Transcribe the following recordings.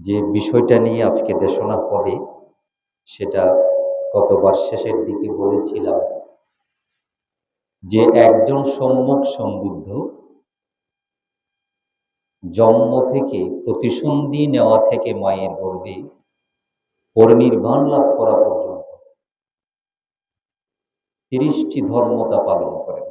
যে বিষয়টা নিয়ে আজকে দেশনা হবে, সেটা গতবার শেষের দিকে বলেছিলাম যে একজন সম্মুখ সম্বুদ্ধ জন্ম থেকে প্রতিসন্ধি নেওয়া থেকে মায়ের গর্ভে পরিনির্বাণ লাভ করা পর্যন্ত তিরিশটি ধর্মতা পালন করেন।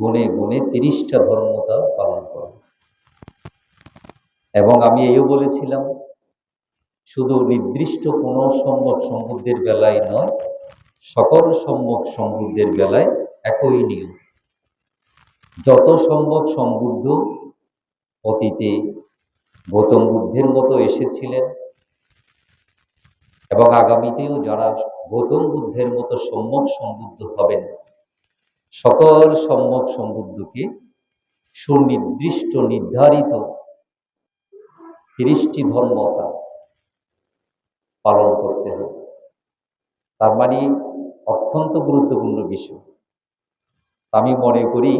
গুণে গুণে তিরিশটা ধর্মতা পালন করেন। এবং আমি এও বলেছিলাম শুধু নির্দিষ্ট কোনো সম্যক সম্বুদ্ধের বেলায় নয়, সকল সম্যক সম্বুদ্ধের বেলায় একই নিয়ম। যত সম্ভব সম্বুদ্ধ অতীতে গৌতম বুদ্ধের মতো এসেছিলেন এবং আগামীতেও যারা গৌতম বুদ্ধের মতো সম্যক সম্বুদ্ধ হবেন, সকল সম্যক সম্বুদ্ধকে সুনির্দিষ্ট নির্ধারিত তিরিশটি ধর্মতা পালন করতে হবে। তার মানে অত্যন্ত গুরুত্বপূর্ণ বিষয়। আমি মনে করি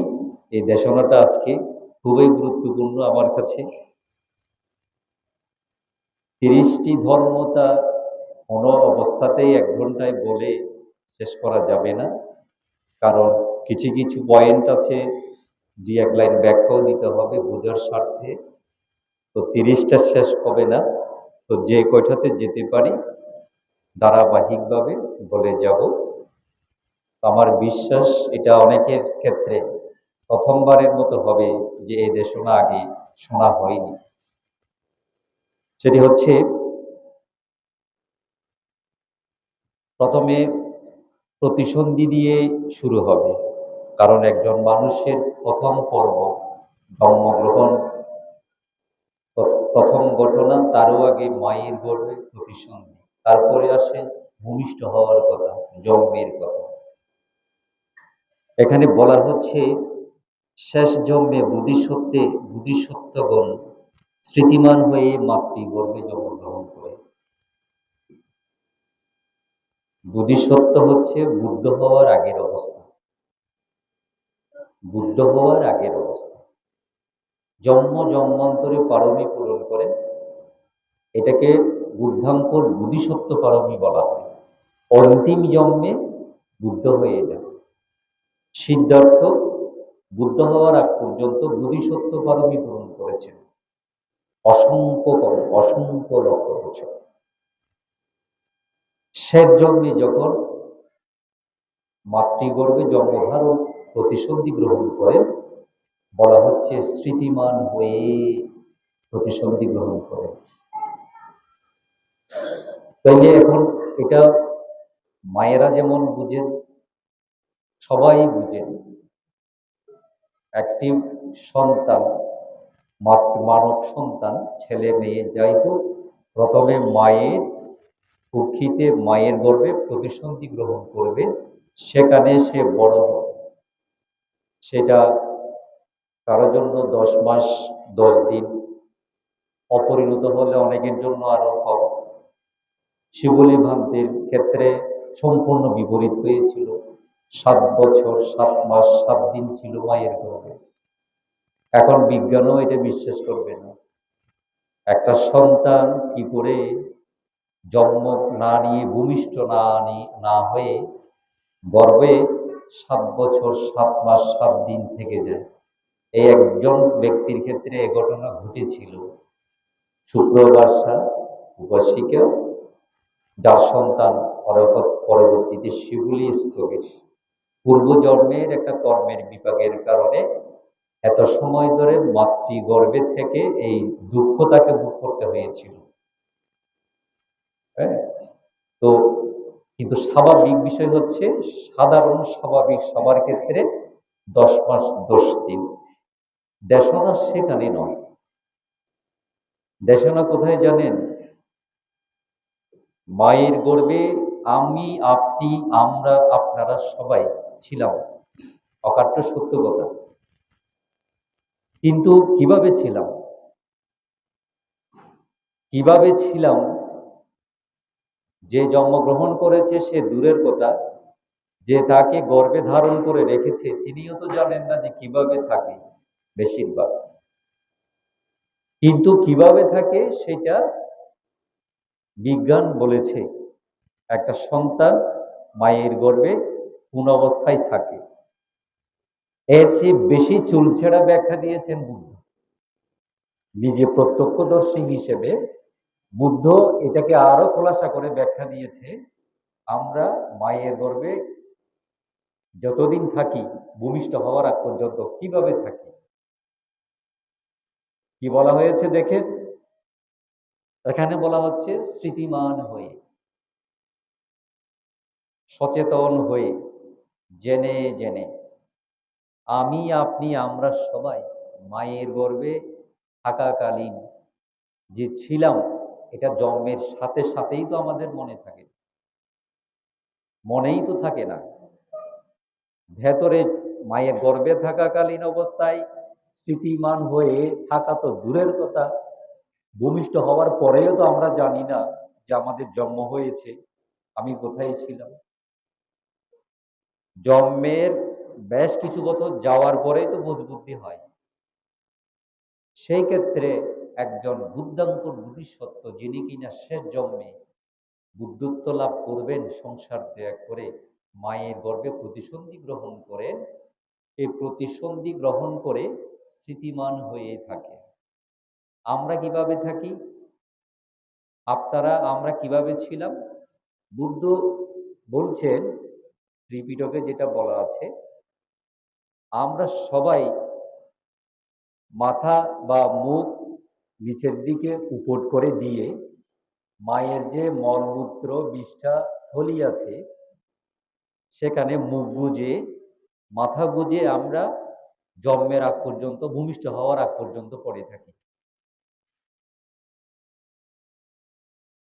এই দেশনাটা আজকে খুবই গুরুত্বপূর্ণ আমার কাছে। তিরিশটি ধর্মতা কোনো অবস্থাতেই এক ঘন্টায় বলে শেষ করা যাবে না। কারণ কিছু কিছু পয়েন্ট আছে, যে এক লাইন ব্যাখ্যাও দিতে হবে বোঝার স্বার্থে। তো তিরিশটা শেষ হবে না। তো যে কয়টাতে যেতে পারি ধারাবাহিকভাবে বলে যাব। আমার বিশ্বাস এটা অনেকের ক্ষেত্রে প্রথমবারের মতো হবে যে এই দেশনা আগে শোনা হয়নি। সেটি হচ্ছে প্রথমে প্রতিসন্ধি দিয়ে শুরু হবে। কারণ একজন মানুষের প্রথম পর্ব জন্মগ্রহণ প্রথম ঘটনা, তারও আগে মায়ের গর্ভে প্রতিসন্ধি। তারপরে আসে ভূমিষ্ঠ হওয়ার কথা, জন্মের কথা। এখানে বলা হচ্ছে, শেষ জন্মে বুদ্ধিসত্ত্বে বুদ্ধিসত্ত্বগণ স্মৃতিমান হয়ে মাতৃগর্ভে জন্মগ্রহণ করে। বুদ্ধিসত্ত্ব হচ্ছে বুদ্ধ হওয়ার আগের অবস্থা। বুদ্ধ হওয়ার আগের অবস্থা। জন্ম জন্মান্তরে পারমী পূরণ করে এটাকে বুদ্ধাঙ্কর বুদ্ধিসত্ত্ব পারমী বলা হয়। অন্তিম জন্মে বুদ্ধ হয়ে যাবে সিদ্ধার্থ বুদ্ধ হওয়ার আগ পর্যন্ত বুদ্ধিসত্ত্ব পারমী পূরণ করেছেন। অসংখ্য অসংখ্য লক্ষ বছর। শেষ জন্মে যখন মাতৃগর্ভে জন্মধারণ প্রতিসন্ধি গ্রহণ করে বলা হচ্ছে স্মৃতিমান হয়ে প্রতিসন্ধি গ্রহণ করে। তাইলে এখন এটা মায়েরা যেমন বুঝেন, সবাই বুঝেন, একটি সন্তান, মাতৃ, মানব সন্তান, ছেলে, মেয়ে যাই হোক, প্রথমে মায়ের কুক্ষিতে মায়ের গর্বে প্রতিসন্ধি গ্রহণ করবে, সেখানে সে বড় হবে। সেটা কারোর জন্য দশ মাস, দশ দিন, অপরিণত হলে অনেকের জন্য আরও কম। শিবলী ভান্তের ক্ষেত্রে সম্পূর্ণ বিপরীত হয়েছিল। সাত বছর, সাত মাস, সাত দিন ছিল মায়ের গর্ভে। এখন বিজ্ঞানও এটা বিশ্বাস করবে না। একটা সন্তান কি করে জন্ম না নিয়ে, ভূমিষ্ঠ না না হয়ে গর্বে সাত বছর, সাত মাস, সাত দিন থেকে যায়। এই একজন ব্যক্তির ক্ষেত্রে এ ঘটনা ঘটেছিল। শুক্রবারসা উপাসিকা যার সন্তান পরবর্তীতে শিবলি স্থবির পূর্বজন্মের একটা কর্মের বিপাকের কারণে এত সময় ধরে মাতৃগর্ভে থেকে এই দুঃখ তাকে ভোগ করতে হয়েছিল। হ্যাঁ? তো কিন্তু স্বাভাবিক বিষয় হচ্ছে, সাধারণ স্বাভাবিক সবার ক্ষেত্রে দশ মাস দশ দিন। দেশনা সেখানে নয়। দেশনা কোথায় জানেন? মায়ের গর্বে আমি, আপনি, আমরা, আপনারা সবাই ছিলাম। অকাট্য সত্য কথা। কিন্তু কীভাবে ছিলাম? কীভাবে ছিলাম? যে জন্মগ্রহণ করেছে সে দূরের কথা। যে তাকে গর্বে ধারণ করে রেখেছে, তিনিও তো জানেন না যে কীভাবে থাকে। বেশিরভাগ। কিন্তু কীভাবে থাকে সেটা বিজ্ঞান বলেছে, একটা সন্তান মায়ের গর্ভে কোন অবস্থায় থাকে। এর চেয়ে বেশি চুলছেড়া ব্যাখ্যা দিয়েছেন বুদ্ধ। নিজে প্রত্যক্ষদর্শী হিসেবে বুদ্ধ এটাকে আরও খোলাসা করে ব্যাখ্যা দিয়েছে, আমরা মায়ের গর্ভে যতদিন থাকি, ভূমিষ্ঠ হওয়ার আগ পর্যন্ত কীভাবে থাকি? কি বলা হয়েছে দেখে? এখানে বলা হচ্ছে স্মৃতিমান হয়ে। সচেতন হয়ে। জেনে জেনে। আমি, আপনি, আমরা সবাই মায়ের গর্ভে থাকাকালীন যে ছিলাম, এটা জন্মের সাথে সাথেই তো আমাদের মনে থাকে। মনেই তো থাকে না। ভেতরে মায়ের গর্ভে থাকাকালীন অবস্থায় স্মৃতিমান হয়ে থাকা তো দূরের কথা। ভূমিষ্ঠ হওয়ার পরেও তো আমরা জানি না যে আমাদের জন্ম হয়েছে। আমি কোথায় ছিলাম? জন্মের বেশ কিছু বছর যাওয়ার পরেই তো বুঝবুদ্ধি হয়। সেই ক্ষেত্রে একজন বুদ্ধাঙ্কুর বুদ্ধিসত্ত্ব যিনি কিনা শেষ জন্মে বুদ্ধত্ব লাভ করবেন, সংসার ত্যাগ করে মায়ের গর্ভে প্রতিসন্ধি গ্রহণ করে এই প্রতিসন্ধি গ্রহণ করে স্মৃতিমান হয়ে থাকে। আমরা কীভাবে থাকি? আপনারা, আমরা কীভাবে ছিলাম? বুদ্ধ বলছেন, ত্রিপিটকে যেটা বলা আছে, আমরা সবাই মাথা বা মুখ নিচের দিকে উপট করে দিয়ে মায়ের যে মলমূত্র, বিষ্ঠা, থলি আছে, সেখানে মুখ গুজে, মাথা গুজে আমরা জন্মের আগ পর্যন্ত, ভূমিষ্ঠ হওয়ার আগ পর্যন্ত পড়ে থাকি।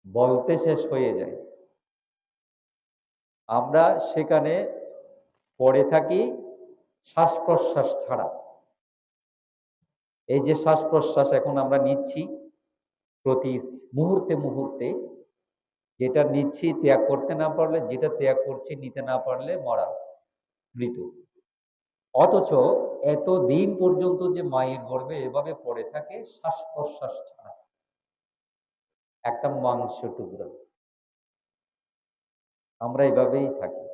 বলতে শেষ হয়ে যায়। আমরা সেখানে পড়ে থাকি শ্বাস প্রশ্বাস ছাড়া। এই যে শ্বাস প্রশ্বাস এখন আমরা নিচ্ছি প্রতি মুহূর্তে মুহূর্তে, যেটা নিচ্ছি ত্যাগ করতে না পারলে, যেটা ত্যাগ করছি নিতে না পারলে মরা মৃত অথচ এত দিন পর্যন্ত যে মায়ের গর্ভে এভাবে পড়ে থাকে শ্বাস প্রশ্বাস ছাড়া। একটা মাংস টুকরা। আমরা এভাবেই থাকি।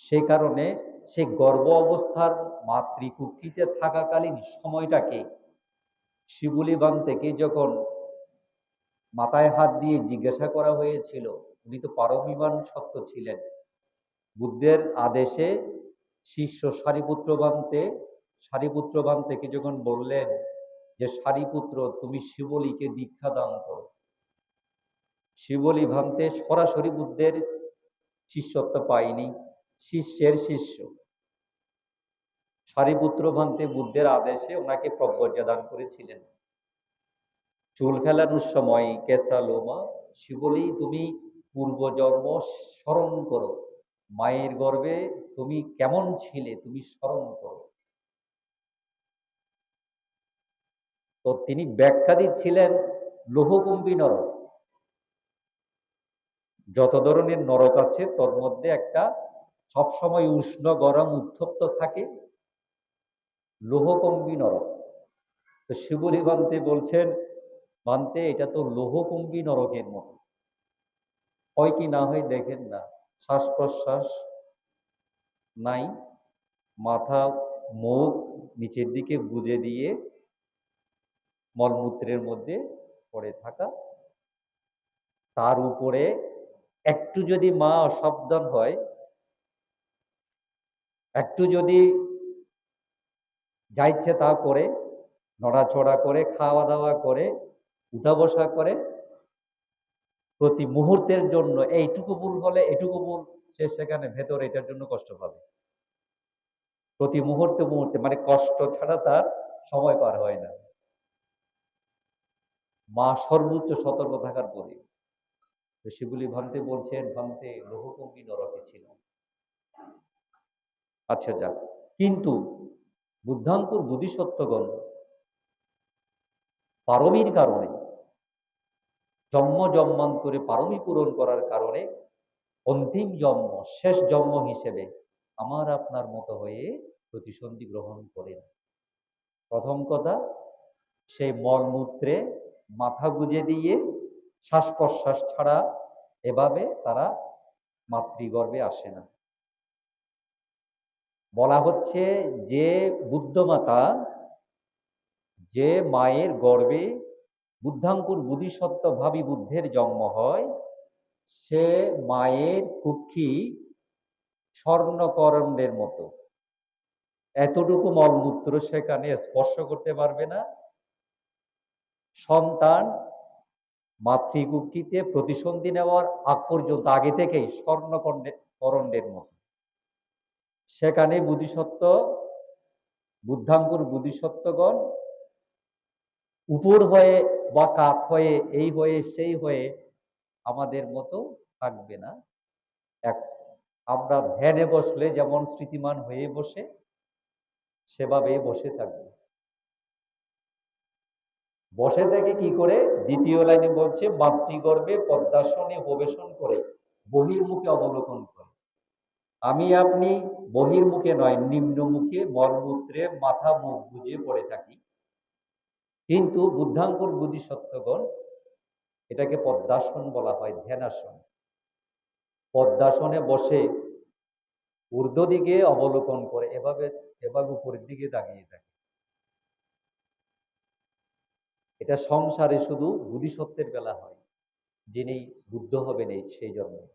সে কারণে সে গর্ভ অবস্থার মাতৃকুক্ষিতে থাকাকালীন সময়টাকে শিবুলিবান থেকে যখন মাথায় হাত দিয়ে জিজ্ঞাসা করা হয়েছিল, উনি তো পারমিমান সত্য ছিলেন। বুদ্ধের আদেশে শিষ্য সারিপুত্র বানতে, সারিপুত্র বান থেকে যখন বললেন যে, সারিপুত্র, তুমি শিবলীকে দীক্ষা দান করো। শিবলী ভান্তে সরাসরি বুদ্ধের শিষ্যত্ব পায়নি, শিষ্যের শিষ্য। সারিপুত্র ভান্তে বুদ্ধের আদেশে ওনাকে প্রজ্ঞা দান করেছিলেন। চুল ফেলানোর সময় কেসা লোমা, শিবলি, তুমি পূর্বজন্ম স্মরণ করো। মায়ের গর্ভে তুমি কেমন ছিলে, তুমি স্মরণ করো। তো তিনি ব্যাখ্যা দিচ্ছিলেন লোহকুম্বী নরক যত ধরনের নরক আছে তোর মধ্যে একটা সবসময় উষ্ণ, গরম, উত্তপ্ত থাকে লোহকম্বী নরক তো শিবলি বান্তে বলছেন বান্তে এটা তো লোহকুম্বী নরকের মতো। হয় কি না হয় দেখেন না। শ্বাস প্রশ্বাস নাই, মাথা, মুখ নিচের দিকে গুজে দিয়ে মলমূত্রের মধ্যে পড়ে থাকা। তার উপরে একটু যদি মা অসাবধান হয়, একটু যদি যা ইচ্ছে তা করে, নড়াচড়া করে, খাওয়া দাওয়া করে, উঠা বসা করে প্রতি মুহূর্তের জন্য এইটুকু ভুল হলে এটুকু ভুল, সে সেখানে ভেতরে এটার জন্য কষ্ট পাবে। প্রতি মুহূর্তে মুহূর্তে মানে কষ্ট ছাড়া তার সময় পার হয় না। মা সর্বোচ্চ সতর্ক থাকার পরে সেগুলি ভাবতে বলছেন ভাবতে লোহকম্পী নরকে ছিল। আচ্ছা যাক, কিন্তু বুদ্ধাঙ্কুর বুদ্ধিসত্ত্বগণ পারমির কারণে জন্ম জন্মান্তরে পারমি পূরণ করার কারণে অন্তিম জন্ম, শেষ জন্ম হিসেবে আমার আপনার মতো হয়ে প্রতিসন্ধি গ্রহণ করেন। প্রথম কথা, সেই মলমূত্রে মাথা গুজে দিয়ে শ্বাস প্রশ্বাস ছাড়া এভাবে তারা মাতৃগর্ভে আসে না। বলা হচ্ছে যে বুদ্ধমাতা যে মায়ের গর্ভে বুদ্ধাঙ্কুর বুদ্ধিসত্ত্ব ভাবী বুদ্ধের জন্ম হয়। সে মায়ের কুক্ষি স্বর্ণকরণ্ডের মতো। এতটুকু মলমূত্র সেখানে স্পর্শ করতে পারবে না। সন্তান মাতৃকুক্ষিতে প্রতিসন্ধি নেওয়ার আগ পর্যন্ত, আগে থেকেই স্বর্ণকণ্ডে করণ্ডের মতো। সেখানে বুদ্ধিসত্ত্ব বুদ্ধাঙ্কুর বুদ্ধিসত্ত্বগণ উপর হয়ে বা কাত হয়ে, এই হয়ে, সেই হয়ে আমাদের মতো থাকবে না। এক, আমরা ধ্যানে বসলে যেমন স্মৃতিমান হয়ে বসে, সেভাবেই বসে থাকবে। বসে থেকে কি করে? দ্বিতীয় লাইনে বলছে, মাতৃগর্ভে পদ্মাসনে প্রবেশন করে, বহির্মুখে অবলোকন করে। আমি আপনি বহির্মুখে নয়, নিম্নমুখে, মলমূত্রে, মাথা, মুখ বুঝে পড়ে থাকি। কিন্তু বুদ্ধাঙ্কুর বুদ্ধিসত্ত্বগণ এটাকে পদ্মাসন বলা হয়, ধ্যানাসন। পদ্মাসনে বসে ঊর্ধ্ব দিকে অবলোকন করে, এভাবে এভাবে উপরের দিকে তাকিয়ে থাকে। এটা সংসারে শুধু বুদ্ধিসত্ত্বের বেলা হয়, যিনি বুদ্ধ হবেন এই, সেই জন্য